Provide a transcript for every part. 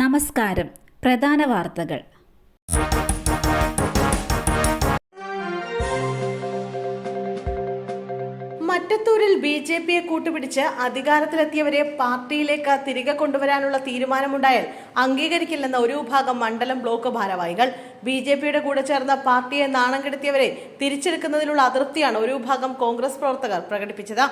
നമസ്കാരം. പ്രധാന വാർത്തകൾ. മറ്റത്തൂരിൽ ബി ജെ പിയെ കൂട്ടുപിടിച്ച് അധികാരത്തിലെത്തിയവരെ പാർട്ടിയിലേക്ക് തിരികെ കൊണ്ടുവരാനുള്ള തീരുമാനമുണ്ടായാൽ അംഗീകരിക്കില്ലെന്ന ഒരു വിഭാഗം മണ്ഡലം ബ്ലോക്ക് ഭാരവാഹികൾ. ബി ജെ പിയുടെ കൂടെ ചേർന്ന പാർട്ടിയെ നാണം കെടുത്തിയവരെ തിരിച്ചെടുക്കുന്നതിലുള്ള അതൃപ്തിയാണ് ഒരു വിഭാഗം കോൺഗ്രസ് പ്രവർത്തകർ പ്രകടിപ്പിച്ചത്.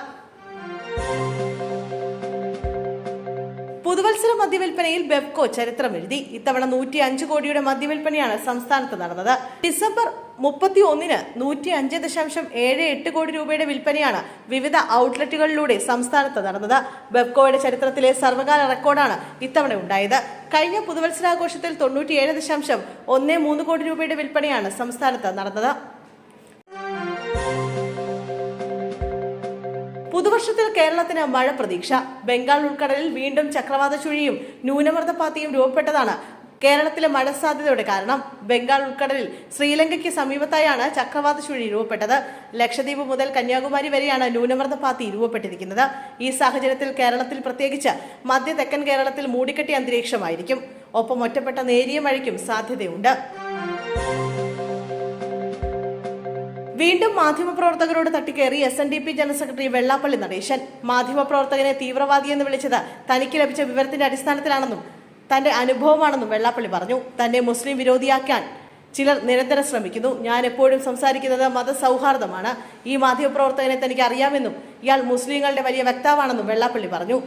പുതുവത്സര മദ്യവിൽപ്പനയിൽ ബെവ്കോ ചരിത്രമെഴുതി. ഇത്തവണ നൂറ്റി അഞ്ച് കോടിയുടെ മദ്യവിൽപ്പനയാണ് സംസ്ഥാനത്ത് നടന്നത്. ഡിസംബർ മുപ്പത്തി ഒന്നിന് നൂറ്റി അഞ്ച് ദശാംശം ഏഴ് എട്ട് കോടി രൂപയുടെ വിൽപ്പനയാണ് വിവിധ ഔട്ട്ലെറ്റുകളിലൂടെ സംസ്ഥാനത്ത് നടന്നത്. ബെവ്കോയുടെ ചരിത്രത്തിലെ സർവകാല റെക്കോർഡാണ് ഇത്തവണ ഉണ്ടായത്. കഴിഞ്ഞ പുതുവത്സരാഘോഷത്തിൽ തൊണ്ണൂറ്റിയേഴ് ദശാംശം ഒന്ന് മൂന്ന് കോടി രൂപയുടെ വിൽപ്പനയാണ് സംസ്ഥാനത്ത് നടന്നത്. പുതുവർഷത്തിൽ കേരളത്തിന് മഴ പ്രതീക്ഷ. ബംഗാൾ ഉൾക്കടലിൽ വീണ്ടും ചക്രവാത ചുഴിയും ന്യൂനമർദ്ദപാത്തിയും രൂപപ്പെട്ടതാണ് കേരളത്തിലെ മഴ സാധ്യതയുടെ കാരണം. ബംഗാൾ ഉൾക്കടലിൽ ശ്രീലങ്കയ്ക്ക് സമീപത്തായാണ് ചക്രവാത ചുഴി രൂപപ്പെട്ടത്. ലക്ഷദ്വീപ് മുതൽ കന്യാകുമാരി വരെയാണ് ന്യൂനമർദ്ദപാത്തി രൂപപ്പെട്ടിരിക്കുന്നത്. ഈ സാഹചര്യത്തിൽ കേരളത്തിൽ പ്രത്യേകിച്ച് മധ്യ തെക്കൻ കേരളത്തിൽ മൂടിക്കെട്ടിയ അന്തരീക്ഷമായിരിക്കും. ഒപ്പം ഒറ്റപ്പെട്ട നേരിയ മഴയ്ക്കും സാധ്യതയുണ്ട്. വീണ്ടും മാധ്യമപ്രവർത്തകരോട് തട്ടിക്കയറി S N D P general secretary Vellappally Natesan. മാധ്യമപ്രവർത്തകനെ തീവ്രവാദിയെന്ന് വിളിച്ചത് തനിക്ക് ലഭിച്ച വിവരത്തിന്റെ അടിസ്ഥാനത്തിലാണെന്നും തന്റെ അനുഭവമാണെന്നും വെള്ളാപ്പള്ളി പറഞ്ഞു. തന്നെ മുസ്ലിം വിരോധിയാക്കാൻ ചിലർ നിരന്തരം ശ്രമിക്കുന്നു. ഞാൻ എപ്പോഴും സംസാരിക്കുന്നത് മതസൗഹാർദ്ദമാണ്. ഈ മാധ്യമപ്രവർത്തകനെ തനിക്ക് അറിയാമെന്നും ഇയാൾ മുസ്ലിങ്ങളുടെ വലിയ വക്താവാണെന്നും വെള്ളാപ്പള്ളി പറഞ്ഞു.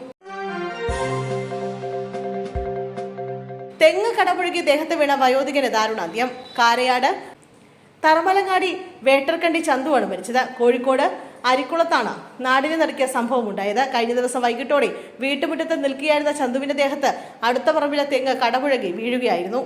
തെങ്ങ് കടപുഴകി ദേഹത്ത് വീണ വയോധികന് ദാരുണാന്ത്യം. കാരയാട് തറമലങ്ങാടി വേട്ടർക്കണ്ടി ചന്തുവാണ് മരിച്ചത്. കോഴിക്കോട് അരിക്കുളത്താണ് നാടിനെ നടക്കിയ സംഭവം ഉണ്ടായത് കഴിഞ്ഞ ദിവസം വൈകിട്ടോടെ വീട്ടുമുറ്റത്ത് നിൽക്കുകയായിരുന്ന ചന്തുവിന്റെ ദേഹത്ത് അടുത്ത പറമ്പിലെ തെങ്ങ് കടപുഴകി വീഴുകയായിരുന്നു.